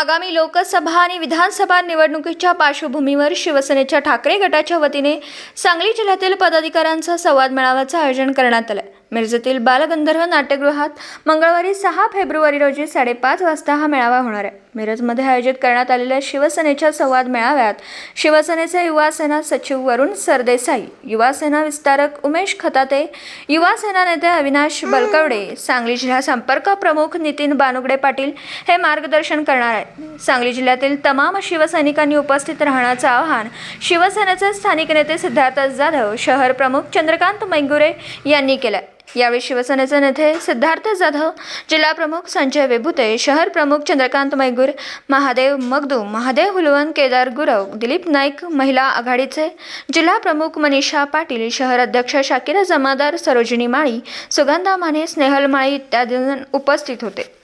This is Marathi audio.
आगामी लोकसभा आणि विधानसभा निवडणुकीच्या पार्श्वभूमीवर शिवसेनेच्या ठाकरे गटाच्या वतीने सांगली जिल्ह्यातील पदाधिकाऱ्यांचा संवाद मेळाव्याचं आयोजन करण्यात आलं मिरजेतील बालगंधर्व नाट्यगृहात मंगळवारी सहा फेब्रुवारी रोजी साडेपाच वाजता हा मेळावा होणार आहे. मिरजमध्ये आयोजित करण्यात आलेल्या शिवसेनेच्या संवाद मेळाव्यात शिवसेनेचे युवा सेना सचिव वरुण सरदेसाई युवा सेना विस्तारक उमेश खताते युवा सेना नेते अविनाश बलकवडे सांगली जिल्हा संपर्क प्रमुख नितीन बानुगडे पाटील हे मार्गदर्शन करणार आहेत. सांगली जिल्ह्यातील तमाम शिवसैनिकांनी उपस्थित राहण्याचं आवाहन शिवसेनेचे स्थानिक नेते सिद्धार्थ जाधव शहर प्रमुख चंद्रकांत मैगुरे यांनी केलं यावेळी शिवसेनेचे नेते सिद्धार्थ जाधव जिल्हा प्रमुख संजय वेभुते शहर प्रमुख चंद्रकांत मैगूर महादेव मगदू महादेव हुलवन केदार गुरव दिलीप नाईक महिला आघाडीचे जिल्हा प्रमुख मनीषा पाटील शहर अध्यक्ष शाकिरा जमादार सरोजिनी माळी सुगंधा माने स्नेहल माळी इत्यादी उपस्थित होते.